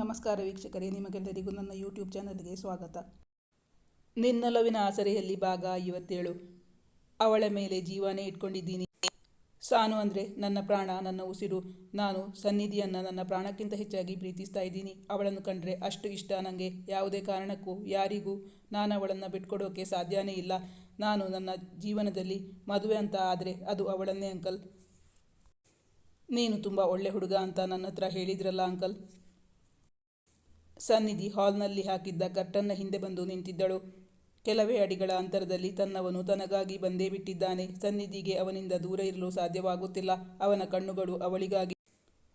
ನಮಸ್ಕಾರ ವೀಕ್ಷಕರೇ, ನಿಮಗೆಲ್ಲರಿಗೂ ನನ್ನ ಯೂಟ್ಯೂಬ್ ಚಾನಲ್ಗೆ ಸ್ವಾಗತ. ನಿನ್ನಲವಿನ ಆಸರೆಯಲ್ಲಿ ಭಾಗ ಐವತ್ತೇಳು. ಅವಳ ಮೇಲೆ ಜೀವನೇ ಇಟ್ಕೊಂಡಿದ್ದೀನಿ. ಸಾನು ಅಂದರೆ ನನ್ನ ಪ್ರಾಣ, ನನ್ನ ಉಸಿರು. ನಾನು ಸನ್ನಿಧಿಯನ್ನು ನನ್ನ ಪ್ರಾಣಕ್ಕಿಂತ ಹೆಚ್ಚಾಗಿ ಪ್ರೀತಿಸ್ತಾ ಇದ್ದೀನಿ. ಅವಳನ್ನು ಕಂಡ್ರೆ ಅಷ್ಟು ಇಷ್ಟ ನನಗೆ ಯಾವುದೇ ಕಾರಣಕ್ಕೂ, ಯಾರಿಗೂ ನಾನು ಅವಳನ್ನು ಬಿಟ್ಕೊಡೋಕೆ ಸಾಧ್ಯನೇ ಇಲ್ಲ. ನಾನು ನನ್ನ ಜೀವನದಲ್ಲಿ ಮದುವೆ ಅಂತ ಆದರೆ ಅದು ಅವಳನ್ನೇ ಅಂಕಲ್. ನೀನು ತುಂಬ ಒಳ್ಳೆ ಹುಡುಗ ಅಂತ ನನ್ನ ಹತ್ರ ಹೇಳಿದ್ರಲ್ಲ ಅಂಕಲ್. ಸನ್ನಿಧಿ ಹಾಲ್ನಲ್ಲಿ ಹಾಕಿದ್ದ ಕರ್ಟನ್ನ ಹಿಂದೆ ಬಂದು ನಿಂತಿದ್ದಳು. ಕೆಲವೇ ಅಡಿಗಳ ಅಂತರದಲ್ಲಿ ತನ್ನವನು ತನಗಾಗಿ ಬಂದೇ ಬಿಟ್ಟಿದ್ದಾನೆ. ಸನ್ನಿಧಿಗೆ ಅವನಿಂದ ದೂರ ಇರಲು ಸಾಧ್ಯವಾಗುತ್ತಿಲ್ಲ. ಅವನ ಕಣ್ಣುಗಳು ಅವಳಿಗಾಗಿ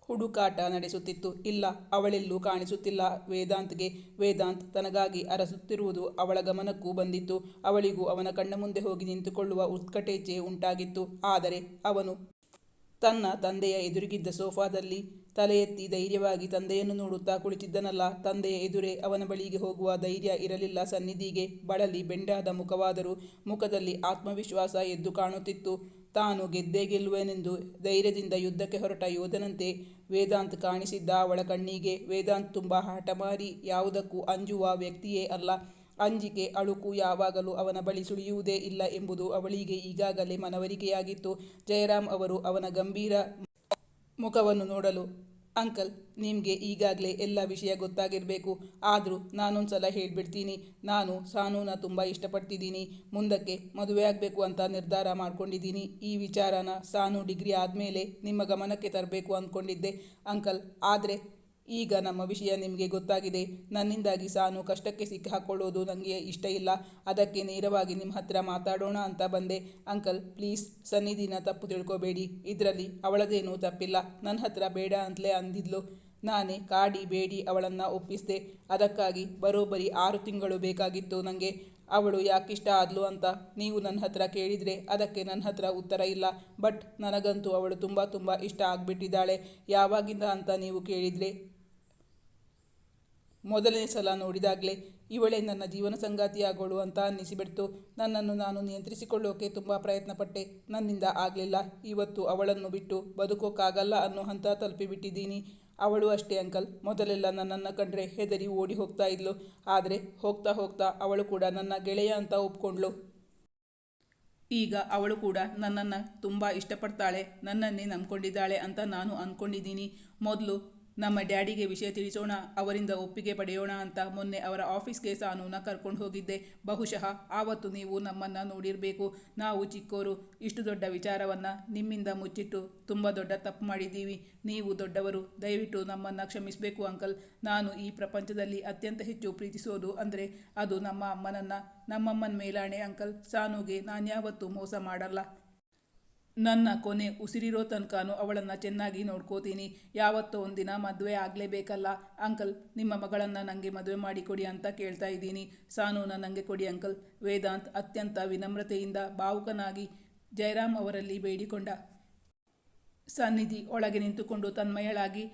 ಹುಡುಕಾಟ ನಡೆಸುತ್ತಿತ್ತು. ಇಲ್ಲ, ಅವಳೆಲ್ಲೂ ಕಾಣಿಸುತ್ತಿಲ್ಲ. ವೇದಾಂತ್ಗೆ ವೇದಾಂತ್ ತನಗಾಗಿ ಅರಸುತ್ತಿರುವುದು ಅವಳ ಗಮನಕ್ಕೂ ಬಂದಿತ್ತು. ಅವಳಿಗೂ ಅವನ ಕಣ್ಣ ಮುಂದೆ ಹೋಗಿ ನಿಂತುಕೊಳ್ಳುವ ಉತ್ಕಟೇಚ್ಛೆ ಉಂಟಾಗಿತ್ತು. ಆದರೆ ಅವನು ತನ್ನ ತಂದೆಯ ಎದುರಿಗಿದ್ದ ಸೋಫಾದಲ್ಲಿ ತಲೆ ಎತ್ತಿ ಧೈರ್ಯವಾಗಿ ತಂದೆಯನ್ನು ನೋಡುತ್ತಾ ಕುಳಿತಿದ್ದನಲ್ಲ, ತಂದೆಯ ಎದುರೇ ಅವನ ಬಳಿಗೆ ಹೋಗುವ ಧೈರ್ಯ ಇರಲಿಲ್ಲ. ಸನ್ನಿಧಿಗೆ ಬಳಲಿ ಬೆಂಡಾದ ಮುಖವಾದರೂ ಮುಖದಲ್ಲಿ ಆತ್ಮವಿಶ್ವಾಸ ಎದ್ದು ಕಾಣುತ್ತಿತ್ತು. ತಾನು ಗೆದ್ದೇ ಗೆಲ್ಲುವೆನೆಂದು ಧೈರ್ಯದಿಂದ ಯುದ್ಧಕ್ಕೆ ಹೊರಟ ಯೋಧನಂತೆ ವೇದಾಂತ್ ಕಾಣಿಸಿದ್ದ ಅವಳ ಕಣ್ಣಿಗೆ. ವೇದಾಂತ್ ತುಂಬ ಹಠಮಾರಿ ಯಾವುದಕ್ಕೂ ಅಂಜುವ ವ್ಯಕ್ತಿಯೇ ಅಲ್ಲ. ಅಂಜಿಕೆ, ಅಳುಕು ಯಾವಾಗಲೂ ಅವನ ಬಳಿ ಸುಳಿಯುವುದೇ ಇಲ್ಲ ಎಂಬುದು ಅವಳಿಗೆ ಈಗಾಗಲೇ ಮನವರಿಕೆಯಾಗಿತ್ತು. ಜಯರಾಮ್ ಅವರು ಅವನ ಗಂಭೀರ ಮುಖವನ್ನು ನೋಡಲು ಅಂಕಲ್, ನಿಮಗೆ ಈಗಾಗಲೇ ಎಲ್ಲ ವಿಷಯ ಗೊತ್ತಾಗಿರಬೇಕು. ಆದರೂ ನಾನೊಂದು ಸಲ ಹೇಳಿಬಿಡ್ತೀನಿ. ನಾನು ಸಾನೂನ ತುಂಬ ಇಷ್ಟಪಡ್ತಿದ್ದೀನಿ. ಮುಂದಕ್ಕೆ ಮದುವೆ ಆಗಬೇಕು ಅಂತ ನಿರ್ಧಾರ ಮಾಡ್ಕೊಂಡಿದ್ದೀನಿ. ಈ ವಿಚಾರನ ಸಾನು ಡಿಗ್ರಿ ಆದಮೇಲೆ ನಿಮ್ಮ ಗಮನಕ್ಕೆ ತರಬೇಕು ಅಂದ್ಕೊಂಡಿದ್ದೆ ಅಂಕಲ್, ಆದರೆ ಈಗ ನಮ್ಮ ವಿಷಯ ನಿಮಗೆ ಗೊತ್ತಾಗಿದೆ. ನನ್ನಿಂದಾಗಿ ಸಾನು ಕಷ್ಟಕ್ಕೆ ಸಿಕ್ಕಿಹಾಕೊಳ್ಳೋದು ನನಗೆ ಇಷ್ಟ ಇಲ್ಲ. ಅದಕ್ಕೆ ನೇರವಾಗಿ ನಿಮ್ಮ ಹತ್ರ ಮಾತಾಡೋಣ ಅಂತ ಬಂದೆ. ಅಂಕಲ್, ಪ್ಲೀಸ್ ಸನ್ನಿಧಿನ ತಪ್ಪು ತಿಳ್ಕೊಬೇಡಿ. ಇದರಲ್ಲಿ ಅವಳದೇನೂ ತಪ್ಪಿಲ್ಲ. ನನ್ನ ಹತ್ರ ಬೇಡ ಅಂತಲೇ ಅಂದಿದ್ಲು. ನಾನೇ ಕಾಡಿ ಬೇಡಿ ಅವಳನ್ನು ಒಪ್ಪಿಸಿದೆ. ಅದಕ್ಕಾಗಿ ಬರೋಬ್ಬರಿ ಆರು ತಿಂಗಳು ಬೇಕಾಗಿತ್ತು ನನಗೆ ಅವಳು ಯಾಕಿಷ್ಟ ಆದ್ಲು ಅಂತ ನೀವು ನನ್ನ ಹತ್ರ ಕೇಳಿದರೆ ಅದಕ್ಕೆ ನನ್ನ ಹತ್ರ ಉತ್ತರ ಇಲ್ಲ. ಬಟ್ ನನಗಂತೂ ಅವಳು ತುಂಬ ತುಂಬ ಇಷ್ಟ ಆಗಿಬಿಟ್ಟಿದ್ದಾಳೆ. ಯಾವಾಗಿಂದ ಅಂತ ನೀವು ಕೇಳಿದರೆ ಮೊದಲನೇ ಸಲ ನೋಡಿದಾಗಲೇ ಇವಳೇ ನನ್ನ ಜೀವನ ಸಂಗಾತಿಯಾಗೋಳು ಅಂತ ಅನ್ನಿಸಿಬಿಡ್ತು. ನನ್ನನ್ನು ನಾನು ನಿಯಂತ್ರಿಸಿಕೊಳ್ಳೋಕೆ ತುಂಬ ಪ್ರಯತ್ನಪಟ್ಟೆ. ನನ್ನಿಂದ ಆಗಲಿಲ್ಲ. ಇವತ್ತು ಅವಳನ್ನು ಬಿಟ್ಟು ಬದುಕೋಕ್ಕಾಗಲ್ಲ ಅನ್ನೋ ಹಂತ ತಲುಪಿಬಿಟ್ಟಿದ್ದೀನಿ. ಅವಳು ಅಷ್ಟೇ ಅಂಕಲ್. ಮೊದಲೆಲ್ಲ ನನ್ನನ್ನು ಕಂಡ್ರೆ ಹೆದರಿ ಓಡಿ ಹೋಗ್ತಾ ಇದ್ಲು. ಆದರೆ ಹೋಗ್ತಾ ಹೋಗ್ತಾ ಅವಳು ಕೂಡ ನನ್ನ ಗೆಳೆಯ ಅಂತ ಒಪ್ಕೊಂಡ್ಳು. ಈಗ ಅವಳು ಕೂಡ ನನ್ನನ್ನು ತುಂಬ ಇಷ್ಟಪಡ್ತಾಳೆ. ನನ್ನನ್ನೇ ನಂಬ್ಕೊಂಡಿದ್ದಾಳೆ ಅಂತ ನಾನು ಅಂದ್ಕೊಂಡಿದ್ದೀನಿ ಮೊದಲು ನಮ್ಮ ಡ್ಯಾಡಿಗೆ ವಿಷಯ ತಿಳಿಸೋಣ, ಅವರಿಂದ ಒಪ್ಪಿಗೆ ಪಡೆಯೋಣ ಅಂತ ಮೊನ್ನೆ ಅವರ ಆಫೀಸ್ಗೆ ಸಾನೂನ ಕರ್ಕೊಂಡು ಹೋಗಿದ್ದೆ. ಬಹುಶಃ ಆವತ್ತು ನೀವು ನಮ್ಮನ್ನು ನೋಡಿರಬೇಕು. ನಾವು ಚಿಕ್ಕೋರು, ಇಷ್ಟು ದೊಡ್ಡ ವಿಚಾರವನ್ನು ನಿಮ್ಮಿಂದ ಮುಚ್ಚಿಟ್ಟು ತುಂಬ ದೊಡ್ಡ ತಪ್ಪು ಮಾಡಿದ್ದೀವಿ. ನೀವು ದೊಡ್ಡವರು, ದಯವಿಟ್ಟು ನಮ್ಮನ್ನು ಕ್ಷಮಿಸಬೇಕು ಅಂಕಲ್. ನಾನು ಈ ಪ್ರಪಂಚದಲ್ಲಿ ಅತ್ಯಂತ ಹೆಚ್ಚು ಪ್ರೀತಿಸೋದು ಅಂದರೆ ಅದು ನಮ್ಮ ಅಮ್ಮನನ್ನು. ನಮ್ಮಮ್ಮನ ಮೇಲಾಣೆ ಅಂಕಲ್. ಸಾನುಗೆ ನಾನ್ಯಾವತ್ತೂ ಮೋಸ ಮಾಡಲ್ಲ. ನನ್ನ ಕೊನೆ ಉಸಿರಿರೋ ತನಕನೂ ಅವಳನ್ನು ಚೆನ್ನಾಗಿ ನೋಡ್ಕೋತೀನಿ. ಯಾವತ್ತೋ ಒಂದಿನ ಮದುವೆ ಆಗಲೇಬೇಕಲ್ಲ. ಅಂಕಲ್, ನಿಮ್ಮ ಮಗಳನ್ನು ನನಗೆ ಮದುವೆ ಮಾಡಿಕೊಡಿ ಅಂತ ಕೇಳ್ತಾ ಇದ್ದೀನಿ. ಸಾನೂನ ನನಗೆ ಕೊಡಿ ಅಂಕಲ್. ವೇದಾಂತ್ ಅತ್ಯಂತ ವಿನಮ್ರತೆಯಿಂದ ಭಾವುಕನಾಗಿ ಜಯರಾಮ್ ಅವರಲ್ಲಿ ಬೇಡಿಕೊಂಡ ಸನ್ನಿಧಿ ಒಳಗೆ ನಿಂತುಕೊಂಡು ತನ್ಮಯಳಾಗಿ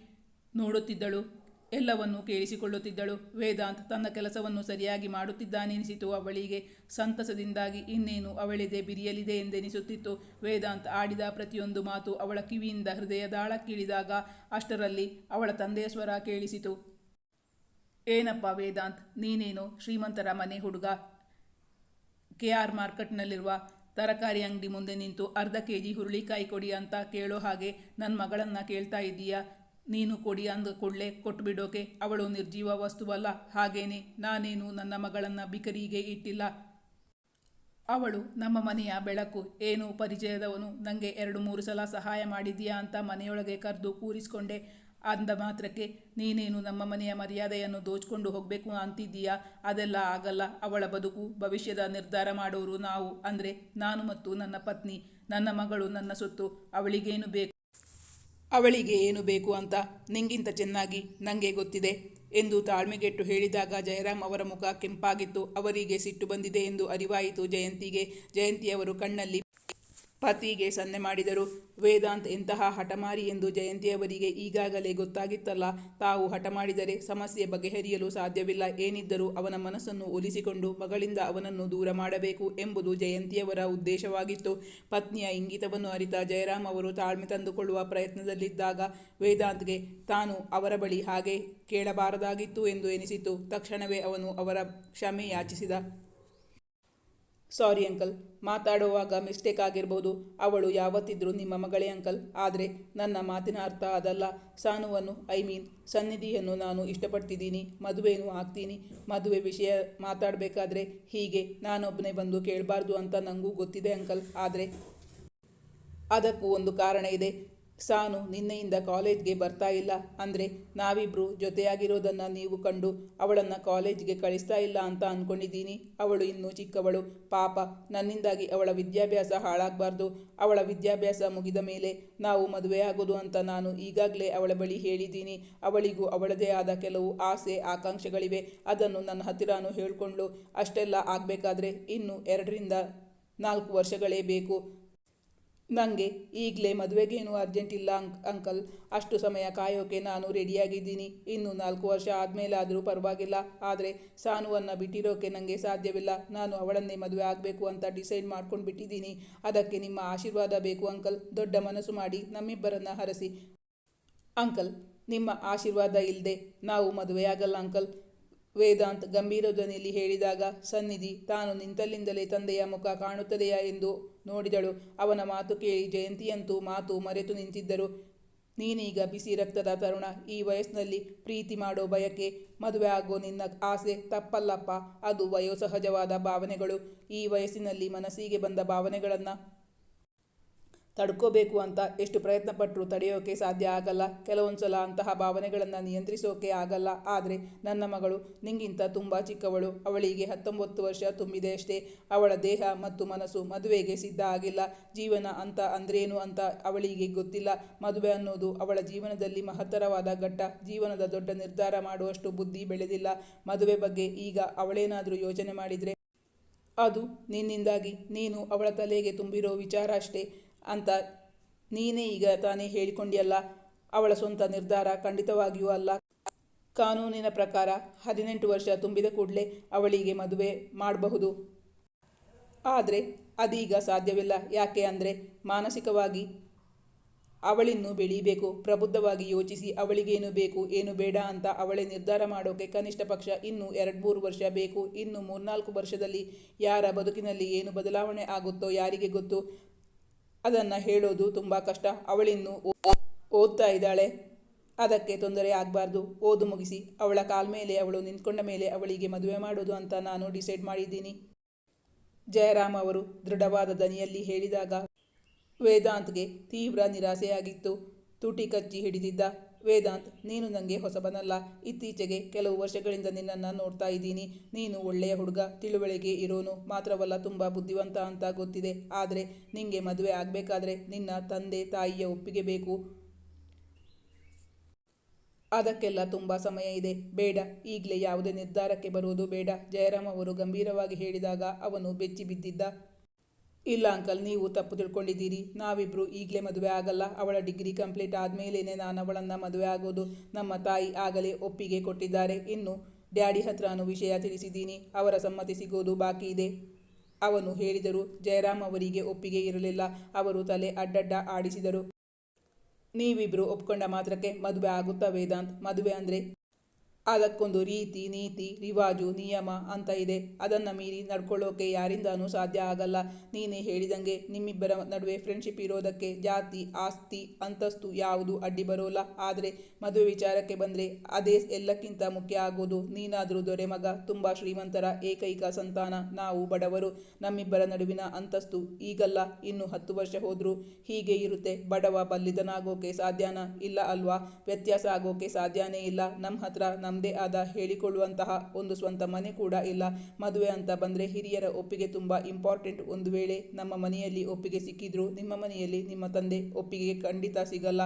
ನೋಡುತ್ತಿದ್ದಳು. ಎಲ್ಲವನ್ನೂ ಕೇಳಿಸಿಕೊಳ್ಳುತ್ತಿದ್ದಳು. ವೇದಾಂತ್ ತನ್ನ ಕೆಲಸವನ್ನು ಸರಿಯಾಗಿ ಮಾಡುತ್ತಿದ್ದಾನೆನಿಸಿತು ಅವಳಿಗೆ. ಸಂತಸದಿಂದಾಗಿ ಇನ್ನೇನು ಅವಳಿದೆ ಬಿರಿಯಲಿದೆ ಎಂದೆನಿಸುತ್ತಿತ್ತು. ವೇದಾಂತ್ ಆಡಿದ ಪ್ರತಿಯೊಂದು ಮಾತು ಅವಳ ಕಿವಿಯಿಂದ ಹೃದಯದಾಳಕ್ಕಿಳಿದಾಗ ಅಷ್ಟರಲ್ಲಿ ಅವಳ ತಂದೆಯ ಸ್ವರ ಕೇಳಿಸಿತು. ಏನಪ್ಪ ವೇದಾಂತ್, ನೀನೇನು ಶ್ರೀಮಂತರ ಮನೆ ಹುಡುಗ? ಕೆ ಆರ್ ಮಾರ್ಕೆಟ್ನಲ್ಲಿರುವ ತರಕಾರಿ ಅಂಗಡಿ ಮುಂದೆ ನಿಂತು ಅರ್ಧ ಕೆ ಜಿ ಹುರುಳಿಕಾಯಿ ಕೊಡಿ ಅಂತ ಕೇಳೋ ಹಾಗೆ ನನ್ನ ಮಗಳನ್ನು ಕೇಳ್ತಾ ಇದ್ದೀಯಾ? ನೀನು ಕೊಡಿ ಅಂದ ಕೂಡಲೇ ಕೊಟ್ಬಿಡೋಕೆ ಅವಳು ನಿರ್ಜೀವ ವಸ್ತುವಲ್ಲ, ಹಾಗೇನೆ ನಾನೇನು ನನ್ನ ಮಗಳನ್ನು ಬಿಕರಿಗೆ ಇಟ್ಟಿಲ್ಲ. ಅವಳು ನಮ್ಮ ಮನೆಯ ಬೆಳಕು, ಏನು ಪರಿಚಯದವನು ನನಗೆ ಎರಡು ಮೂರು ಸಲ ಸಹಾಯ ಮಾಡಿದೀಯಾ ಅಂತ ಮನೆಯೊಳಗೆ ಕರೆದು ಕೂರಿಸ್ಕೊಂಡೆ. ಅಂದ ಮಾತ್ರಕ್ಕೆ, ನೀನೇನು ನಮ್ಮ ಮನೆಯ ಮರ್ಯಾದೆಯನ್ನು ದೋಚ್ಕೊಂಡು ಹೋಗಬೇಕು ಅಂತಿದ್ದೀಯಾ? ಅದೆಲ್ಲ ಆಗಲ್ಲ, ಅವಳ ಬದುಕು ಭವಿಷ್ಯದ ನಿರ್ಧಾರ ಮಾಡೋರು ನಾವು. ಅಂದರೆ ನಾನು ಮತ್ತು ನನ್ನ ಪತ್ನಿ, ನನ್ನ ಮಗಳು ನನ್ನ ಸೊತ್ತು, ಅವಳಿಗೇನು ಬೇಕು? ಅವಳಿಗೆ ಏನು ಬೇಕು ಅಂತ? ನಿಂಗಿಂತ ಚೆನ್ನಾಗಿ ನನಗೆ ಗೊತ್ತಿದೆ ಎಂದು ತಾಳ್ಮೆಗೆಟ್ಟು ಹೇಳಿದಾಗ ಜಯರಾಮ್ ಅವರ ಮುಖ ಕೆಂಪಾಗಿತ್ತು. ಅವರಿಗೆ ಸಿಟ್ಟು ಬಂದಿದೆ ಎಂದು ಅರಿವಾಯಿತು. ಜಯಂತಿಗೆ, ಜಯಂತಿಯವರು ಕಣ್ಣಲ್ಲಿ ಪತಿಗೆ ಸನ್ನೆ ಮಾಡಿದರು. ವೇದಾಂತ್, ಎಂತಹ ಹಠಮಾರಿ ಎಂದು ಜಯಂತಿಯವರಿಗೆ ಈಗಾಗಲೇ ಗೊತ್ತಾಗಿತ್ತಲ್ಲ. ತಾವು ಹಠ ಮಾಡಿದರೆ ಸಮಸ್ಯೆ ಬಗೆಹರಿಯಲು ಸಾಧ್ಯವಿಲ್ಲ. ಏನಿದ್ದರೂ ಅವನ ಮನಸ್ಸನ್ನು ಒಲಿಸಿಕೊಂಡು ಮಗಳಿಂದ ಅವನನ್ನು ದೂರ ಮಾಡಬೇಕು ಎಂಬುದು ಜಯಂತಿಯವರ ಉದ್ದೇಶವಾಗಿತ್ತು. ಪತ್ನಿಯ ಇಂಗಿತವನ್ನು ಅರಿತ ಜಯರಾಮ್ ಅವರು ತಾಳ್ಮೆ ತಂದುಕೊಳ್ಳುವ ಪ್ರಯತ್ನದಲ್ಲಿದ್ದಾಗ ವೇದಾಂತ್ಗೆ, ತಾನು ಅವರ ಬಳಿ ಹಾಗೆ ಕೇಳಬಾರದಾಗಿತ್ತು ಎಂದು ಎನಿಸಿತು. ತಕ್ಷಣವೇ ಅವನು ಅವರ ಕ್ಷಮೆ ಯಾಚಿಸಿದ. ಸಾರಿ ಅಂಕಲ್ ಮಾತಾಡುವಾಗ ಮಿಸ್ಟೇಕ್ ಆಗಿರ್ಬೋದು. ಅವಳು ಯಾವತ್ತಿದ್ರೂ ನಿಮ್ಮ ಮಗಳೇ ಅಂಕಲ್ ಆದರೆ ನನ್ನ ಮಾತಿನ ಅರ್ಥ ಅದಲ್ಲ. ಸಾನುವನ್ನು ಐ ಮೀನ್ ಸನ್ನಿಧಿಯನ್ನು ನಾನು ಇಷ್ಟಪಡ್ತಿದ್ದೀನಿ. ಮದುವೆನೂ ಆಗ್ತೀನಿ. ಮದುವೆ ವಿಷಯ ಮಾತಾಡಬೇಕಾದ್ರೆ ಹೀಗೆ ನಾನೊಬ್ಬನೇ ಬಂದು ಕೇಳಬಾರ್ದು ಅಂತ ನನಗೂ ಗೊತ್ತಿದೆ ಅಂಕಲ್ ಆದರೆ ಅದಕ್ಕೂ ಒಂದು ಕಾರಣ ಇದೆ. ಸಾನು ನಿನ್ನೆಯಿಂದ ಕಾಲೇಜ್ಗೆ ಬರ್ತಾ ಇಲ್ಲ ಅಂದರೆ ನಾವಿಬ್ಬರು ಜೊತೆಯಾಗಿರೋದನ್ನು ನೀವು ಕಂಡು ಅವಳನ್ನು ಕಾಲೇಜ್ಗೆ ಕಳಿಸ್ತಾ ಇಲ್ಲ ಅಂತ ಅಂದ್ಕೊಂಡಿದ್ದೀನಿ ಅವಳು ಇನ್ನೂ ಚಿಕ್ಕವಳು. ಪಾಪ, ನನ್ನಿಂದಾಗಿ ಅವಳ ವಿದ್ಯಾಭ್ಯಾಸ ಹಾಳಾಗಬಾರ್ದು. ಅವಳ ವಿದ್ಯಾಭ್ಯಾಸ ಮುಗಿದ ಮೇಲೆ ನಾವು ಮದುವೆ ಆಗೋದು ಅಂತ ನಾನು ಈಗಾಗಲೇ ಅವಳ ಬಳಿ ಹೇಳಿದ್ದೀನಿ. ಅವಳಿಗೂ ಅವಳದೇ ಆದ ಕೆಲವು ಆಸೆ, ಆಕಾಂಕ್ಷೆಗಳಿವೆ. ಅದನ್ನು ನನ್ನ ಹತ್ತಿರನೂ ಹೇಳಿಕೊಂಡು ಅಷ್ಟೆಲ್ಲ ಆಗಬೇಕಾದ್ರೆ ಇನ್ನು ಎರಡರಿಂದ ನಾಲ್ಕು ವರ್ಷಗಳೇ ಬೇಕು. ನನಗೆ ಈಗಲೇ ಮದುವೆಗೇನು ಅರ್ಜೆಂಟ್ ಇಲ್ಲ ಅಂಕ್ ಅಂಕಲ್ ಅಷ್ಟು ಸಮಯ ಕಾಯೋಕೆ ನಾನು ರೆಡಿಯಾಗಿದ್ದೀನಿ ಇನ್ನು ನಾಲ್ಕು ವರ್ಷ ಆದಮೇಲಾದರೂ ಪರವಾಗಿಲ್ಲ. ಆದರೆ ಸಾನುವನ್ನು ಬಿಟ್ಟಿರೋಕೆ ನನಗೆ ಸಾಧ್ಯವಿಲ್ಲ. ನಾನು ಅವಳನ್ನೇ ಮದುವೆ ಆಗಬೇಕು ಅಂತ ಡಿಸೈಡ್ ಮಾಡ್ಕೊಂಡು ಬಿಟ್ಟಿದ್ದೀನಿ. ಅದಕ್ಕೆ ನಿಮ್ಮ ಆಶೀರ್ವಾದ ಬೇಕು ಅಂಕಲ್ ದೊಡ್ಡ ಮನಸ್ಸು ಮಾಡಿ ನಮ್ಮಿಬ್ಬರನ್ನು ಹರಸಿ. ಅಂಕಲ್ ನಿಮ್ಮ ಆಶೀರ್ವಾದ ಇಲ್ಲದೆ ನಾವು ಮದುವೆಯಾಗಲ್ಲ ಅಂಕಲ್ ವೇದಾಂತ್ ಗಂಭೀರ ಧ್ವನಿಯಲ್ಲಿ ಹೇಳಿದಾಗ, ಸನ್ನಿಧಿ, ತಾನು ನಿಂತಲ್ಲಿಂದಲೇ ತಂದೆಯ ಮುಖ ಕಾಣುತ್ತದೆಯಾ ಎಂದು ನೋಡಿದಳು. ಅವನ ಮಾತು ಕೇಳಿ ಜಯಂತಿಯಂತೂ ಮಾತು ಮರೆತು ನಿಂತಿದ್ದರು. ನೀನೀಗ ಬಿಸಿ ರಕ್ತದ ತರುಣ, ಈ ವಯಸ್ಸಿನಲ್ಲಿ ಪ್ರೀತಿ ಮಾಡೋ ಬಯಕೆ, ಮದುವೆ ಆಗೋ ನಿನ್ನ ಆಸೆ ತಪ್ಪಲ್ಲಪ್ಪ, ಅದು ವಯೋಸಹಜವಾದ ಭಾವನೆಗಳು. ಈ ವಯಸ್ಸಿನಲ್ಲಿ ಮನಸ್ಸಿಗೆ ಬಂದ ಭಾವನೆಗಳನ್ನು ತಡ್ಕೋಬೇಕು ಅಂತ ಎಷ್ಟು ಪ್ರಯತ್ನ ಪಟ್ಟರೂ ತಡೆಯೋಕೆ ಸಾಧ್ಯ ಆಗಲ್ಲ. ಕೆಲವೊಂದು ಸಲ ಅಂತಹ ಭಾವನೆಗಳನ್ನು ನಿಯಂತ್ರಿಸೋಕೆ ಆಗಲ್ಲ. ಆದರೆ ನನ್ನ ಮಗಳು ನಿಂಗಿಂತ ತುಂಬ ಚಿಕ್ಕವಳು. ಅವಳಿಗೆ ಹತ್ತೊಂಬತ್ತು ವರ್ಷ ತುಂಬಿದೆ ಅಷ್ಟೇ. ಅವಳ ದೇಹ ಮತ್ತು ಮನಸ್ಸು ಮದುವೆಗೆ ಸಿದ್ಧ ಆಗಿಲ್ಲ. ಜೀವನ ಅಂತ ಅಂದ್ರೇನು ಅಂತ ಅವಳಿಗೆ ಗೊತ್ತಿಲ್ಲ. ಮದುವೆ ಅನ್ನೋದು ಅವಳ ಜೀವನದಲ್ಲಿ ಮಹತ್ತರವಾದ ಘಟ್ಟ. ಜೀವನದ ದೊಡ್ಡ ನಿರ್ಧಾರ ಮಾಡುವಷ್ಟು ಬುದ್ಧಿ ಬೆಳೆದಿಲ್ಲ. ಮದುವೆ ಬಗ್ಗೆ ಈಗ ಅವಳೇನಾದರೂ ಯೋಚನೆ ಮಾಡಿದರೆ ಅದು ನಿನ್ನಿಂದಾಗಿ ನೀನು ಅವಳ ತಲೆಗೆ ತುಂಬಿರೋ ವಿಚಾರ ಅಷ್ಟೇ. ಅಂತ ನೀನೇ ಈಗ ತಾನೇ ಹೇಳಿಕೊಂಡಿಯಲ್ಲ, ಅವಳ ಸ್ವಂತ ನಿರ್ಧಾರ ಖಂಡಿತವಾಗಿಯೂ ಅಲ್ಲ. ಕಾನೂನಿನ ಪ್ರಕಾರ ಹದಿನೆಂಟು ವರ್ಷ ತುಂಬಿದ ಕೂಡಲೇ ಅವಳಿಗೆ ಮದುವೆ ಮಾಡಬಹುದು. ಆದರೆ ಅದೀಗ ಸಾಧ್ಯವಿಲ್ಲ. ಯಾಕೆ ಅಂದರೆ ಮಾನಸಿಕವಾಗಿ ಅವಳಿನ್ನು ಬೆಳೀಬೇಕು, ಪ್ರಬುದ್ಧವಾಗಿ ಯೋಚಿಸಿ ಅವಳಿಗೇನು ಬೇಕು, ಏನು ಬೇಡ ಅಂತ ಅವಳೇ ನಿರ್ಧಾರ ಮಾಡೋಕೆ ಕನಿಷ್ಠ ಪಕ್ಷ ಇನ್ನೂ ಎರಡು ಮೂರು ವರ್ಷ ಬೇಕು. ಇನ್ನು ಮೂರ್ನಾಲ್ಕು ವರ್ಷದಲ್ಲಿ ಯಾರ ಬದುಕಿನಲ್ಲಿ ಏನು ಬದಲಾವಣೆ ಆಗುತ್ತೋ ಯಾರಿಗೆ ಗೊತ್ತು? ಅದನ್ನು ಹೇಳೋದು ತುಂಬ ಕಷ್ಟ. ಅವಳಿನ್ನು ಓದ್ತಾ ಇದ್ದಾಳೆ. ಅದಕ್ಕೆ ತೊಂದರೆ ಆಗಬಾರ್ದು. ಓದು ಮುಗಿಸಿ. ಅವಳ ಕಾಲ ಮೇಲೆ, ಅವಳು ನಿಂತ್ಕೊಂಡ ಮೇಲೆ ಅವಳಿಗೆ ಮದುವೆ ಮಾಡೋದು ಅಂತ ನಾನು ಡಿಸೈಡ್ ಮಾಡಿದ್ದೀನಿ. ಜಯರಾಮ್ ಅವರು ದೃಢವಾದ ದನಿಯಲ್ಲಿ ಹೇಳಿದಾಗ ವೇದಾಂತ್ಗೆ ತೀವ್ರ ನಿರಾಸೆಯಾಗಿತ್ತು. ತುಟಿ ಕಚ್ಚಿ ಹಿಡಿದಿದ್ದ ವೇದಾಂತ್, ನೀನು ನನಗೆ ಹೊಸಬನಲ್ಲ. ಇತ್ತೀಚೆಗೆ ಕೆಲವು ವರ್ಷಗಳಿಂದ ನಿನ್ನನ್ನು ನೋಡ್ತಾ ಇದ್ದೀನಿ. ನೀನು ಒಳ್ಳೆಯ ಹುಡುಗ, ತಿಳುವಳಿಕೆ ಇರೋನು. ಮಾತ್ರವಲ್ಲ ತುಂಬ ಬುದ್ಧಿವಂತ ಅಂತ ಗೊತ್ತಿದೆ. ಆದರೆ ನಿಂಗೆ ಮದುವೆ ಆಗಬೇಕಾದ್ರೆ ನಿನ್ನ ತಂದೆ ತಾಯಿಯ ಒಪ್ಪಿಗೆ ಬೇಕು. ಅದಕ್ಕೆಲ್ಲ ತುಂಬ ಸಮಯ ಇದೆ. ಬೇಡ, ಈಗಲೇ ಯಾವುದೇ ನಿರ್ಧಾರಕ್ಕೆ ಬರುವುದು ಬೇಡ. ಜಯರಾಮ್ ಅವರು ಗಂಭೀರವಾಗಿ ಹೇಳಿದಾಗ ಅವನು ಬೆಚ್ಚಿ ಬಿದ್ದಿದ್ದ. ಇಲ್ಲ ಅಂಕಲ್, ನೀವು ತಪ್ಪು ತಿಳ್ಕೊಂಡಿದ್ದೀರಿ. ನಾವಿಬ್ಬರು ಈಗಲೇ ಮದುವೆ ಆಗಲ್ಲ. ಅವಳ ಡಿಗ್ರಿ ಕಂಪ್ಲೀಟ್ ಆದಮೇಲೇ ನಾನು ಅವಳನ್ನು ಮದುವೆ ಆಗೋದು ನಮ್ಮ ತಾಯಿ ಆಗಲೇ ಒಪ್ಪಿಗೆ ಕೊಟ್ಟಿದ್ದಾರೆ. ಇನ್ನು ಡ್ಯಾಡಿ ಹತ್ರನೂ ವಿಷಯ ತಿಳಿಸಿದ್ದೀನಿ. ಅವರ ಸಮ್ಮತಿ ಸಿಗೋದು ಬಾಕಿ ಇದೆ. ಅವನು ಹೇಳಿದರು, ಜಯರಾಮ್ ಅವರಿಗೆ ಒಪ್ಪಿಗೆ ಇರಲಿಲ್ಲ. ಅವರು ತಲೆ ಅಡ್ಡಡ್ಡ ಆಡಿಸಿದರು. ನೀವಿಬ್ಬರು ಒಪ್ಕೊಂಡ ಮಾತ್ರಕ್ಕೆ ಮದುವೆ ಆಗುತ್ತಾ ವೇದಾಂತ್? ಮದುವೆ ಅಂದರೆ ಅದಕ್ಕೊಂದು ರೀತಿ, ನೀತಿ, ರಿವಾಜು, ನಿಯಮ ಅಂತ ಇದೆ. ಅದನ್ನು ಮೀರಿ ನಡ್ಕೊಳ್ಳೋಕೆ ಯಾರಿಂದನೂ ಸಾಧ್ಯ ಆಗಲ್ಲ. ನೀನೇ ಹೇಳಿದಂಗೆ ನಿಮ್ಮಿಬ್ಬರ ನಡುವೆ ಫ್ರೆಂಡ್ಶಿಪ್ ಇರೋದಕ್ಕೆ ಜಾತಿ, ಆಸ್ತಿ, ಅಂತಸ್ತು ಯಾವುದು ಅಡ್ಡಿ ಬರೋಲ್ಲ. ಆದರೆ ಮದುವೆ ವಿಚಾರಕ್ಕೆ ಬಂದರೆ ಅದೇ ಎಲ್ಲಕ್ಕಿಂತ ಮುಖ್ಯ ಆಗೋದು ನೀನಾದರೂ ದೊರೆ ಮಗ, ತುಂಬ ಶ್ರೀಮಂತರ, ಏಕೈಕ ಸಂತಾನ, ನಾವು ಬಡವರು, ನಮ್ಮಿಬ್ಬರ ನಡುವಿನ ಅಂತಸ್ತು ಈಗಲ್ಲ, ಇನ್ನು ಹತ್ತು ವರ್ಷ ಹೋದರೂ ಹೀಗೆ ಇರುತ್ತೆ. ಬಡವ ಬಲ್ಲಿದನಾಗೋಕೆ ಸಾಧ್ಯನಾ? ಇಲ್ಲ ಅಲ್ವಾ? ವ್ಯತ್ಯಾಸ ಆಗೋಕೆ ಸಾಧ್ಯನೇ ಇಲ್ಲ. ನಮ್ಮ ಹತ್ರ ನಮ್ಮದೇ ಆದ ಹೇಳಿಕೊಳ್ಳುವಂತಹ ಒಂದು ಸ್ವಂತ ಮನೆ ಕೂಡ ಇಲ್ಲ. ಮದುವೆ ಅಂತ ಬಂದರೆ ಹಿರಿಯರ ಒಪ್ಪಿಗೆ ತುಂಬ ಇಂಪಾರ್ಟೆಂಟ್ ಒಂದು ವೇಳೆ ನಮ್ಮ ಮನೆಯಲ್ಲಿ ಒಪ್ಪಿಗೆ ಸಿಕ್ಕಿದ್ರು ನಿಮ್ಮ ಮನೆಯಲ್ಲಿ ನಿಮ್ಮ ತಂದೆ ಒಪ್ಪಿಗೆ ಖಂಡಿತ ಸಿಗಲ್ಲ.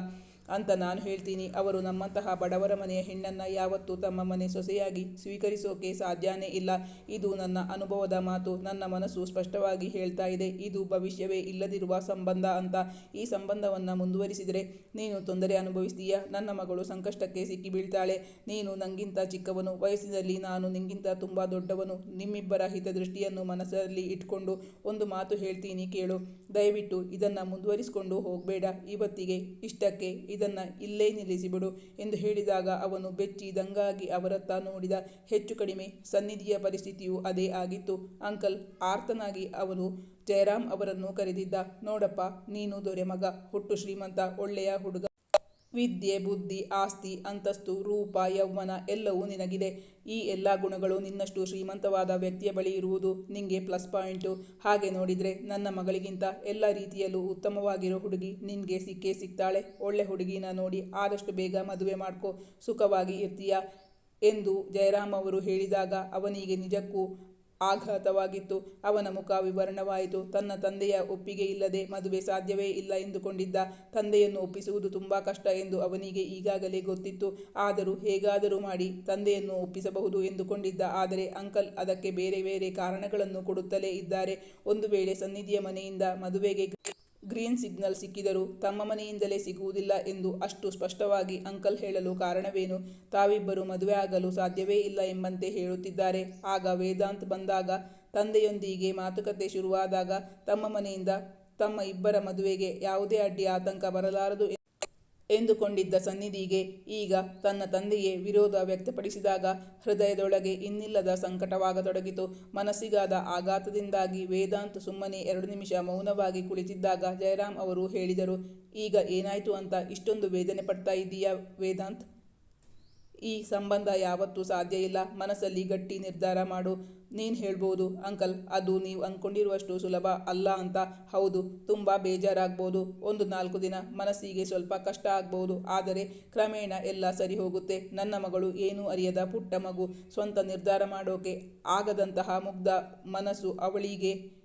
ಅಂತ ನಾನು ಹೇಳ್ತೀನಿ, ಅವರು ನಮ್ಮಂತಹ ಬಡವರ ಮನೆಯ ಹೆಣ್ಣನ್ನು ಯಾವತ್ತೂ ತಮ್ಮ ಮನೆ ಸೊಸೆಯಾಗಿ ಸ್ವೀಕರಿಸೋಕೆ ಸಾಧ್ಯನೇ ಇಲ್ಲ. ಇದು ನನ್ನ ಅನುಭವದ ಮಾತು, ನನ್ನ ಮನಸ್ಸು ಸ್ಪಷ್ಟವಾಗಿ ಹೇಳ್ತಾ ಇದೆ. ಇದು ಭವಿಷ್ಯವೇ ಇಲ್ಲದಿರುವ ಸಂಬಂಧ ಅಂತ ಈ ಸಂಬಂಧವನ್ನು ಮುಂದುವರಿಸಿದರೆ ನೀನು ತೊಂದರೆ ಅನುಭವಿಸ್ತೀಯ? ನನ್ನ ಮಗಳು ಸಂಕಷ್ಟಕ್ಕೆ ಸಿಕ್ಕಿ ಬೀಳ್ತಾಳೆ. ನೀನು ನಂಗಿಂತ ಚಿಕ್ಕವನು. ವಯಸ್ಸಿನಲ್ಲಿ ನಾನು ನಿಂಗಿಂತ ತುಂಬ ದೊಡ್ಡವನು. ನಿಮ್ಮಿಬ್ಬರ ಹಿತದೃಷ್ಟಿಯನ್ನು ಮನಸ್ಸಲ್ಲಿ ಇಟ್ಕೊಂಡು ಒಂದು ಮಾತು ಹೇಳ್ತೀನಿ ಕೇಳು. ದಯವಿಟ್ಟು ಇದನ್ನು ಮುಂದುವರಿಸಿಕೊಂಡು ಹೋಗಬೇಡ. ಇವತ್ತಿಗೆ ಇಷ್ಟಕ್ಕೆ ಇದನ್ನು ಇಲ್ಲೇ ನಿಲ್ಲಿಸಿಬಿಡು ಎಂದು ಹೇಳಿದಾಗ ಅವನು ಬೆಚ್ಚಿ ದಂಗಾಗಿ ಅವರತ್ತ ನೋಡಿದ ಹೆಚ್ಚು ಕಡಿಮೆ ಸನ್ನಿಧಿಯ ಪರಿಸ್ಥಿತಿಯು ಅದೇ ಆಗಿತ್ತು. ಅಂಕಲ್, ಆರ್ತನಾಗಿ ಅವನು ಜಯರಾಮ್ ಅವರನ್ನು ಕರೆದಿದ್ದ, ನೋಡಪ್ಪ, ನೀನು ದೊರೆ ಮಗ ಹುಟ್ಟು ಶ್ರೀಮಂತ, ಒಳ್ಳೆಯ ಹುಡುಗ. ವಿದ್ಯೆ, ಬುದ್ಧಿ, ಆಸ್ತಿ, ಅಂತಸ್ತು, ರೂಪ, ಯೌವನ ಎಲ್ಲವೂ ನಿನಗಿದೆ. ಈ ಎಲ್ಲ ಗುಣಗಳು ನಿನ್ನಷ್ಟು ಶ್ರೀಮಂತವಾದ ವ್ಯಕ್ತಿಯ ಬಳಿ ಇರುವುದು ನಿಂಗೆ ಪ್ಲಸ್ ಪಾಯಿಂಟು ಹಾಗೆ ನೋಡಿದರೆ ನನ್ನ ಮಗಳಿಗಿಂತ ಎಲ್ಲ ರೀತಿಯಲ್ಲೂ ಉತ್ತಮವಾಗಿರೋ ಹುಡುಗಿ ನಿನಗೆ ಸಿಕ್ಕೇ ಸಿಗ್ತಾಳೆ ಒಳ್ಳೆ ಹುಡುಗಿನ ನೋಡಿ ಆದಷ್ಟು ಬೇಗ ಮದುವೆ ಮಾಡ್ಕೋ. ಸುಖವಾಗಿ ಇರ್ತೀಯ? ಎಂದು ಜಯರಾಮ್ ಅವರು ಹೇಳಿದಾಗ ಅವನಿಗೆ ನಿಜಕ್ಕೂ ಆಘಾತವಾಗಿತ್ತು. ಅವನ ಮುಖ ವಿವರಣವಾಯಿತು. ತನ್ನ ತಂದೆಯ ಒಪ್ಪಿಗೆ ಇಲ್ಲದೆ ಮದುವೆ ಸಾಧ್ಯವೇ ಇಲ್ಲ ಎಂದುಕೊಂಡಿದ್ದ ತಂದೆಯನ್ನು ಒಪ್ಪಿಸುವುದು ತುಂಬ ಕಷ್ಟ ಎಂದು ಅವನಿಗೆ ಈಗಾಗಲೇ ಗೊತ್ತಿತ್ತು. ಆದರೂ ಹೇಗಾದರೂ ಮಾಡಿ ತಂದೆಯನ್ನು ಒಪ್ಪಿಸಬಹುದು ಎಂದುಕೊಂಡಿದ್ದ. ಆದರೆ ಅಂಕಲ್ ಅದಕ್ಕೆ ಬೇರೆ ಬೇರೆ ಕಾರಣಗಳನ್ನು ಕೊಡುತ್ತಲೇ ಇದ್ದಾರೆ. ಒಂದು ವೇಳೆ ಸನ್ನಿಧಿಯ ಮನೆಯಿಂದ ಮದುವೆಗೆ ಗ್ರೀನ್ ಸಿಗ್ನಲ್ ಸಿಕ್ಕಿದರೂ ತಮ್ಮ ಮನೆಯಿಂದಲೇ ಸಿಗುವುದಿಲ್ಲ ಎಂದು ಅಷ್ಟು ಸ್ಪಷ್ಟವಾಗಿ ಅಂಕಲ್ ಹೇಳಲು ಕಾರಣವೇನು? ತಾವಿಬ್ಬರು ಮದುವೆ ಆಗಲು ಸಾಧ್ಯವೇ ಇಲ್ಲ ಎಂಬಂತೆ ಹೇಳುತ್ತಿದ್ದಾರೆ. ಆಗ ವೇದಾಂತ್ ಬಂದಾಗ ತಂದೆಯೊಂದಿಗೆ ಮಾತುಕತೆ ಶುರುವಾದಾಗ ತಮ್ಮ ಮನೆಯಿಂದ ತಮ್ಮ ಇಬ್ಬರ ಮದುವೆಗೆ ಯಾವುದೇ ಅಡ್ಡಿ, ಆತಂಕ ಬರಲಾರದು ಎಂದುಕೊಂಡಿದ್ದ ಸನ್ನಿಧಿಗೆ ಈಗ ತನ್ನ ತಂದೆಯೇ ವಿರೋಧ ವ್ಯಕ್ತಪಡಿಸಿದಾಗ ಹೃದಯದೊಳಗೆ ಇನ್ನಿಲ್ಲದ ಸಂಕಟವಾಗತೊಡಗಿತು. ಮನಸ್ಸಿಗಾದ ಆಘಾತದಿಂದಾಗಿ ವೇದಾಂತ್ ಸುಮ್ಮನೆ ಎರಡು ನಿಮಿಷ ಮೌನವಾಗಿ ಕುಳಿತಿದ್ದಾಗ ಜಯರಾಮ್ ಅವರು ಹೇಳಿದರು, ಈಗ ಏನಾಯಿತು ಅಂತ ಇಷ್ಟೊಂದು ವೇದನೆ ಪಡ್ತಾ ಇದ್ದೀಯಾ ವೇದಾಂತ್? ಈ ಸಂಬಂಧ ಯಾವತ್ತೂ ಸಾಧ್ಯ ಇಲ್ಲ. ಮನಸ್ಸಲ್ಲಿ ಗಟ್ಟಿ ನಿರ್ಧಾರ ಮಾಡು. ನೀನು ಹೇಳ್ಬೋದು, ಅಂಕಲ್. ಅದು ನೀವು ಅಂದ್ಕೊಂಡಿರುವಷ್ಟು ಸುಲಭ ಅಲ್ಲ ಅಂತ. ಹೌದು, ತುಂಬ ಬೇಜಾರಾಗ್ಬೋದು. ಒಂದು ನಾಲ್ಕು ದಿನ ಮನಸ್ಸಿಗೆ ಸ್ವಲ್ಪ ಕಷ್ಟ ಆಗ್ಬೋದು. ಆದರೆ ಕ್ರಮೇಣ ಎಲ್ಲ ಸರಿ ಹೋಗುತ್ತೆ. ನನ್ನ ಮಗಳು ಏನೂ ಅರಿಯದ ಪುಟ್ಟ ಮಗು. ಸ್ವಂತ ನಿರ್ಧಾರ ಮಾಡೋಕೆ ಆಗದಂತಹ ಮುಗ್ಧ ಮನಸ್ಸು ಅವಳಿಗೆ.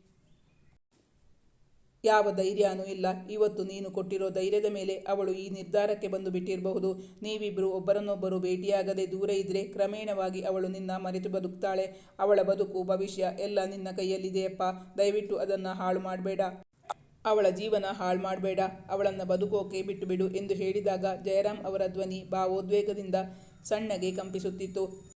ಯಾವ ಧೈರ್ಯನೂ ಇಲ್ಲ. ಇವತ್ತು ನೀನು ಕೊಟ್ಟಿರೋ ಧೈರ್ಯದ ಮೇಲೆ ಅವಳು ಈ ನಿರ್ಧಾರಕ್ಕೆ ಬಂದು ಬಿಟ್ಟಿರಬಹುದು. ನೀವಿಬ್ಬರು ಒಬ್ಬರನ್ನೊಬ್ಬರು ಭೇಟಿಯಾಗದೆ ದೂರ ಇದ್ರೆ ಕ್ರಮೇಣವಾಗಿ ಅವಳು ನಿನ್ನ ಮರೆತು ಬದುಕ್ತಾಳೆ. ಅವಳ ಬದುಕು, ಭವಿಷ್ಯ ಎಲ್ಲ ನಿನ್ನ ಕೈಯಲ್ಲಿದೆಯಪ್ಪ. ದಯವಿಟ್ಟು ಅದನ್ನು ಹಾಳು ಮಾಡಬೇಡ. ಅವಳ ಜೀವನ ಹಾಳು ಮಾಡಬೇಡ. ಅವಳನ್ನು ಬದುಕೋಕೆ ಬಿಟ್ಟು ಬಿಡು ಎಂದು ಹೇಳಿದಾಗ ಜಯರಾಮ್ ಅವರ ಧ್ವನಿ ಭಾವೋದ್ವೇಗದಿಂದ ಸಣ್ಣಗೆ ಕಂಪಿಸುತ್ತಿತ್ತು.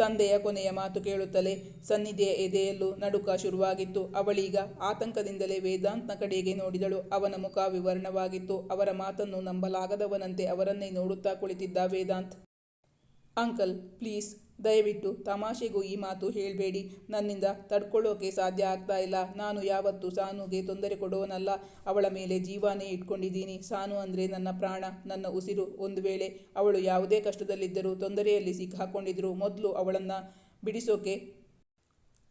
ತಂದೆಯ ಕೊನೆಯ ಮಾತು ಕೇಳುತ್ತಲೇ ಸನ್ನಿಧಿಯ ಎದೆಯಲ್ಲೂ ನಡುಕ ಶುರುವಾಗಿತ್ತು. ಅವಳೀಗ ಆತಂಕದಿಂದಲೇ ವೇದಾಂತ್ನ ಕಡೆಗೆ ನೋಡಿದಳು. ಅವನ ಮುಖ ವಿವರಣವಾಗಿತ್ತು. ಅವರ ಮಾತನ್ನು ನಂಬಲಾಗದವನಂತೆ ಅವರನ್ನೇ ನೋಡುತ್ತಾ ಕುಳಿತಿದ್ದ ವೇದಾಂತ್, ಅಂಕಲ್, ಪ್ಲೀಸ್ ದಯವಿಟ್ಟು ತಮಾಷೆಗೂ ಈ ಮಾತು ಹೇಳಬೇಡಿ. ನನ್ನಿಂದ ತಡ್ಕೊಳ್ಳೋಕೆ ಸಾಧ್ಯ ಆಗ್ತಾ ಇಲ್ಲ. ನಾನು ಯಾವತ್ತೂ ಸಾನುಗೆ ತೊಂದರೆ ಕೊಡೋನಲ್ಲ. ಅವಳ ಮೇಲೆ ಜೀವಾನೇ ಇಟ್ಕೊಂಡಿದ್ದೀನಿ. ಸಾನು ಅಂದರೆ ನನ್ನ ಪ್ರಾಣ, ನನ್ನ ಉಸಿರು. ಒಂದು ವೇಳೆ ಅವಳು ಯಾವುದೇ ಕಷ್ಟದಲ್ಲಿದ್ದರೂ ತೊಂದರೆಯಲ್ಲಿ ಸಿಕ್ಕಾಕೊಂಡಿದ್ರು, ಮೊದಲು ಅವಳನ್ನು ಬಿಡಿಸೋಕೆ,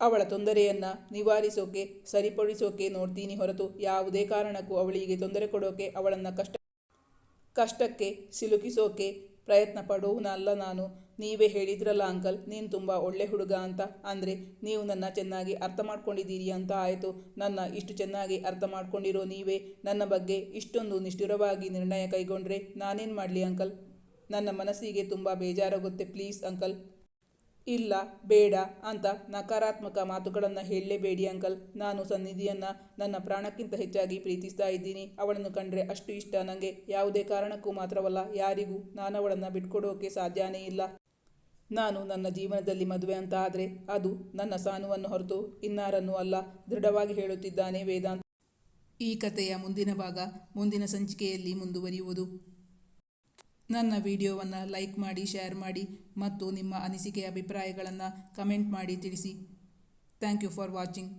ಅವಳ ತೊಂದರೆಯನ್ನು ನಿವಾರಿಸೋಕೆ, ಸರಿಪಡಿಸೋಕೆ ನೋಡ್ತೀನಿ ಹೊರತು ಯಾವುದೇ ಕಾರಣಕ್ಕೂ ಅವಳಿಗೆ ತೊಂದರೆ ಕೊಡೋಕೆ, ಅವಳನ್ನು ಕಷ್ಟ, ಕಷ್ಟಕ್ಕೆ ಸಿಲುಕಿಸೋಕೆ ಪ್ರಯತ್ನ ಪಡೋನಲ್ಲ ನಾನು. ನೀವೇ ಹೇಳಿದ್ರಲ್ಲ ಅಂಕಲ್, ನೀನು ತುಂಬ ಒಳ್ಳೆ ಹುಡುಗ ಅಂತ. ಅಂದರೆ ನೀವು ನನ್ನ ಚೆನ್ನಾಗಿ ಅರ್ಥ ಮಾಡ್ಕೊಂಡಿದ್ದೀರಿ ಅಂತ ಆಯಿತು. ನನ್ನ ಇಷ್ಟು ಚೆನ್ನಾಗಿ ಅರ್ಥ ಮಾಡ್ಕೊಂಡಿರೋ ನೀವೇ ನನ್ನ ಬಗ್ಗೆ ಇಷ್ಟೊಂದು ನಿಷ್ಠುರವಾಗಿ ನಿರ್ಣಯ ಕೈಗೊಂಡ್ರೆ ನಾನೇನು ಮಾಡಲಿ ಅಂಕಲ್? ನನ್ನ ಮನಸ್ಸಿಗೆ ತುಂಬ ಬೇಜಾರಾಗುತ್ತೆ ಪ್ಲೀಸ್ ಅಂಕಲ್. ಇಲ್ಲ, ಬೇಡ ಅಂತ ನಕಾರಾತ್ಮಕ ಮಾತುಗಳನ್ನು ಹೇಳಲೇಬೇಡಿ ಅಂಕಲ್. ನಾನು ಸನ್ನಿಧಿಯನ್ನು ನನ್ನ ಪ್ರಾಣಕ್ಕಿಂತ ಹೆಚ್ಚಾಗಿ ಪ್ರೀತಿಸ್ತಾ ಇದ್ದೀನಿ. ಅವಳನ್ನು ಕಂಡ್ರೆ ಅಷ್ಟು ಇಷ್ಟ. ನನಗೆ ಯಾವುದೇ ಕಾರಣಕ್ಕೂ ಮಾತ್ರವಲ್ಲ, ಯಾರಿಗೂ ನಾನು ಅವಳನ್ನು ಬಿಟ್ಕೊಡೋಕೆ ಸಾಧ್ಯನೇ ಇಲ್ಲ. ನಾನು ನನ್ನ ಜೀವನದಲ್ಲಿ ಮದುವೆ ಅಂತ ಆದರೆ ಅದು ನನ್ನ ಸಾನುವನ್ನು ಹೊರತು ಇನ್ನಾರನ್ನೂ ಅಲ್ಲ, ದೃಢವಾಗಿ ಹೇಳುತ್ತಿದ್ದಾನೆ ವೇದಾಂತ್. ಈ ಕಥೆಯ ಮುಂದಿನ ಭಾಗ ಮುಂದಿನ ಸಂಚಿಕೆಯಲ್ಲಿ ಮುಂದುವರಿಯುವುದು. ನನ್ನ ವಿಡಿಯೋವನ್ನು ಲೈಕ್ ಮಾಡಿ, ಶೇರ್ ಮಾಡಿ ಮತ್ತು ನಿಮ್ಮ ಅನಿಸಿಕೆ ಅಭಿಪ್ರಾಯಗಳನ್ನು ಕಮೆಂಟ್ ಮಾಡಿ ತಿಳಿಸಿ. Thank you for watching.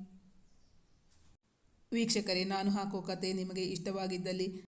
ವೀಕ್ಷಕರೇ, ನಾನು ಹಾಕೋ ಕತೆ ನಿಮಗೆ ಇಷ್ಟವಾಗಿದ್ದಲ್ಲಿ